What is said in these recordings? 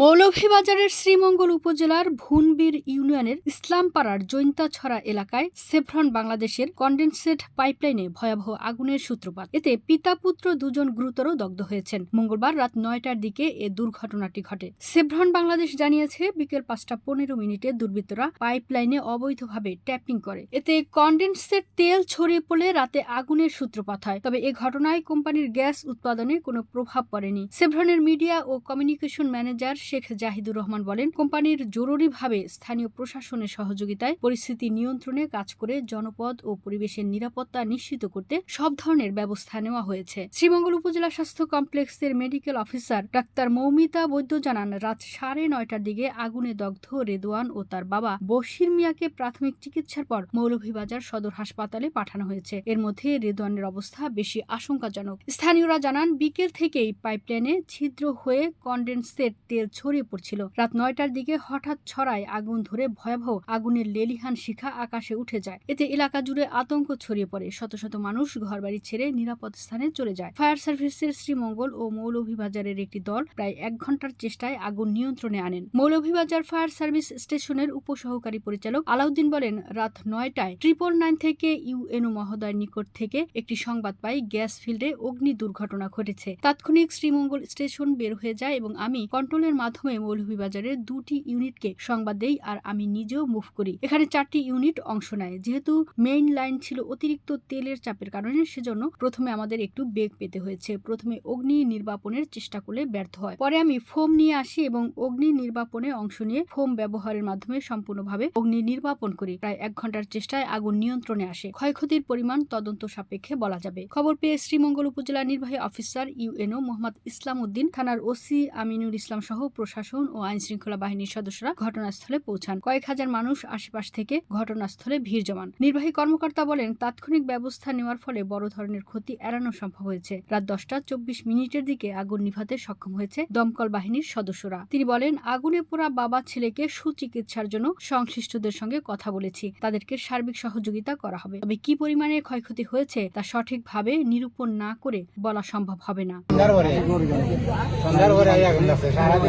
মৌলভীবাজারের শ্রীমঙ্গল উপজেলার ভুনবীর ইউনিয়নের ইসলামপাড়ার জৈন্তাছড়া এলাকায় সেভ্রন বাংলাদেশের কন্ডেনসেট পাইপলাইনে ভয়াবহ আগুনের সূত্রপাত। এতে পিতা পুত্র দুজন গুরুতর দগ্ধ হয়েছেন। মঙ্গলবার রাত নয়টার দিকে এ দুর্ঘটনাটি ঘটে। সেভ্রন বাংলাদেশ জানিয়েছে, বিকেল পাঁচটা পনেরো মিনিটে দুর্বৃত্তরা পাইপলাইনে অবৈধভাবে ট্যাপিং করে। এতে কন্ডেনসেট তেল ছড়িয়ে পড়লে রাতে আগুনের সূত্রপাত হয়। তবে এ ঘটনায় কোম্পানির গ্যাস উৎপাদনে কোনো প্রভাব পড়েনি। সেভ্রনের মিডিয়া ও কমিউনিকেশন ম্যানেজার শেখ জাহিদুর রহমান বলেন, কোম্পানির জরুরিভাবে স্থানীয় প্রশাসনের সহযোগিতায় পরিস্থিতি নিয়ন্ত্রণে কাজ করে জনপদ ও পরিবেশের নিরাপত্তা নিশ্চিত করতে সব ধরনের ব্যবস্থা নেওয়া হয়েছে। শ্রীমঙ্গল উপজেলা স্বাস্থ্য কমপ্লেক্সের medical officer doctor Moumita Baidya জানান, রাত সাড়ে নয়টার দিকে আগুনে দগ্ধ রেদওয়ান ও তার বাবা বশির মিয়াকে প্রাথমিক চিকিৎসার পর মৌলভীবাজার সদর হাসপাতালে পাঠানো হয়েছে। এর মধ্যে রেদওয়ানের অবস্থা বেশি আশঙ্কাজনক। স্থানীয়রা জানান, বিকেল থেকেই পাইপলাইনে ছিদ্র হয়ে কন্ডেন্সেট তেল ছড়িয়ে পড়ছিল। রাত নয়টার দিকে হঠাৎ ছড়ায় আগুন ধরে ভয়াবহ আগুনের লেলিহান শিখা আকাশে উঠে যায়। এতে এলাকা জুড়ে আতঙ্ক ছড়িয়ে পড়ে। শত শত মানুষ ঘরবাড়ি ছেড়ে নিরাপদ স্থানে চলে যায়। ফায়ার সার্ভিসের শ্রীমঙ্গল ও মৌলভীবাজারের একটি দল প্রায় এক ঘণ্টার চেষ্টায় আগুন নিয়ন্ত্রণে আনেন। মৌলভীবাজার ফায়ার সার্ভিস স্টেশনের উপসহকারী পরিচালক আলাউদ্দিন বলেন, রাত নয়টায় ট্রিপল নাইন থেকে ইউএনও মহোদয়ের নিকট থেকে একটি সংবাদ পাই, গ্যাস ফিল্ডে অগ্নি দুর্ঘটনা ঘটেছে। তাৎক্ষণিক শ্রীমঙ্গল স্টেশন বের হয়ে যায় এবং আমি কন্ট্রোলের মাধ্যমে মৌলভীবাজারের দুটি ইউনিটকে সংবাদ দেই আর আমি নিজেও মুভ করি। এখানে চারটি ইউনিট অংশ নেয়। যেহেতু মেইন লাইন ছিল অতিরিক্ত তেলের চাপের কারণে সেজন্য প্রথমে আমাদের একটু বেগ পেতে হয়েছে। প্রথমে অগ্নি নির্বাপনের চেষ্টা করলে ব্যর্থ হয়। পরে আমি ফোম নিয়ে আসি এবং অগ্নি নির্বাপনে অংশ নিয়ে ফোম ব্যবহারের মাধ্যমে সম্পূর্ণভাবে অগ্নি নির্বাপন করি। প্রায় এক ঘণ্টার চেষ্টায় আগুন নিয়ন্ত্রণে আসে। ক্ষয়ক্ষতির পরিমাণ তদন্ত সাপেক্ষে বলা যাবে। খবর পেয়ে শ্রীমঙ্গল উপজেলা নির্বাহী অফিসার ইউএনও মোহাম্মদ ইসলাম উদ্দিন থানার ওসি আমিনুল ইসলাম সহ প্রশাসন ও আইন শৃঙ্খলা বাহিনীর সদস্যরা ঘটনাস্থলে পৌঁছান। কয়েক হাজার মানুষ আশেপাশ থেকে ঘটনাস্থলে ভিড় জমান। নির্বাহী কর্মকর্তা বলেন, তাৎক্ষণিক ব্যবস্থা নেওয়ার ফলে বড় ধরনের ক্ষতি এড়ানো সম্ভব হয়েছে। রাত দশটা চব্বিশ মিনিটের দিকে আগুন নিভাতে সক্ষম হয়েছে দমকল বাহিনীর সদস্যরা। তিনি বলেন, আগুনে পোড়া বাবা ছেলেকে সুচিকিৎসার জন্য সংশ্লিষ্টদের সঙ্গে কথা বলেছি। তাদেরকে সার্বিক সহযোগিতা করা হবে। তবে কি পরিমাণে ক্ষয়ক্ষতি হয়েছে তা সঠিকভাবে নিরূপণ না করে বলা সম্ভব হবে না।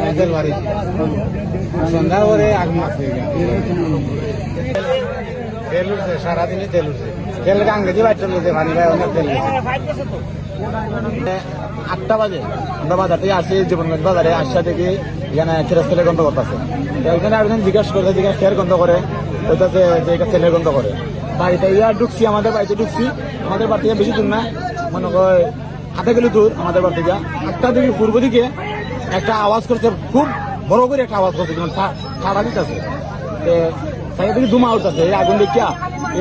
তেল তেল আটটা বাজে, আমরা বাজার আসি, জীবনগঞ্জ বাজারে আসা থেকে এখানে গন্ধ করতেছে। এখানে একজন জিজ্ঞাসা করে জিজ্ঞাসা খেয়ার গন্ধ করে? ওইটাতে যে এটা তেলের গন্ধ করে। বাড়িতে ইয়া ঢুকছি, আমাদের বাড়িতে ঢুকছি, আমাদের বাড়ি বেশি দূর না। মনে হয় আধা কিলো দূর আমাদের বাড়ি থেকে। একটা দিকে পূর্ব দিকে একটা আওয়াজ করছে, খুব বড় করে একটা আওয়াজ করছে, যেমন দিতেছে। সাইড থেকে ধুমা উঠতেছে এই আগুন দেখিয়া।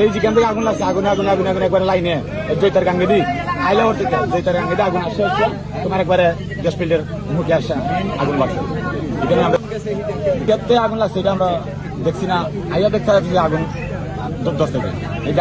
এই যেখান থেকে আগুন লাগছে, আগুনে আগুনে আগুনে আগুনে একবারে লাইনে জৈতার গাঙ্গে দি আইলা ওর থেকে জৈতার গাঙ্গে দি আগুন আসছে আসছে। তোমার একবারে গ্যাস ফিল্ডের মুখে আসা আগুন লাগছে। এখানে আমরা আগুন লাগছে, এটা আমরা দেখছি না। আইয়া দেখতে আগুন দশ থেকে এই